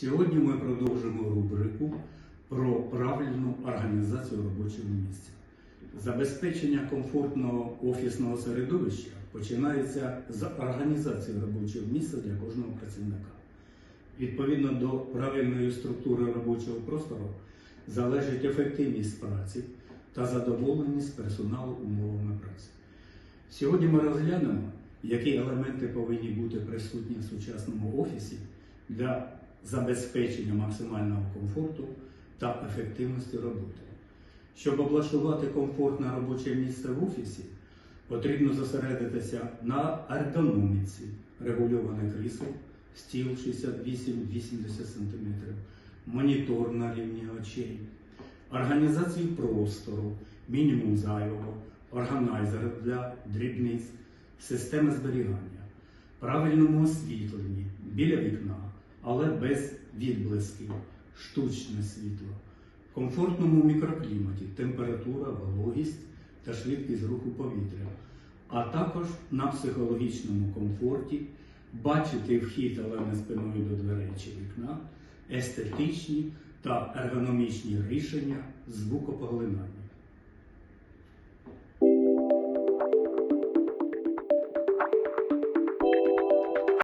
Сьогодні ми продовжимо рубрику про правильну організацію робочого місця. Забезпечення комфортного офісного середовища починається з організації робочого місця для кожного працівника. Відповідно до правильної структури робочого простору залежить ефективність праці та задоволеність персоналу умовами праці. Сьогодні ми розглянемо, які елементи повинні бути присутні в сучасному офісі для забезпечення максимального комфорту та ефективності роботи. Щоб облаштувати комфортне робоче місце в офісі, потрібно зосередитися на ергономіці, регульоване крісло, стіл 68-80 см, монітор на рівні очей, організації простору, мінімум зайвого, органайзер для дрібниць, системи зберігання, правильному освітленні біля вікна, але без відблисків, штучне світло, комфортному мікрокліматі, температура, вологість та швидкість руху повітря, а також на психологічному комфорті бачити вхід, але не спиною до дверей чи вікна, естетичні та ергономічні рішення звукопоглинання.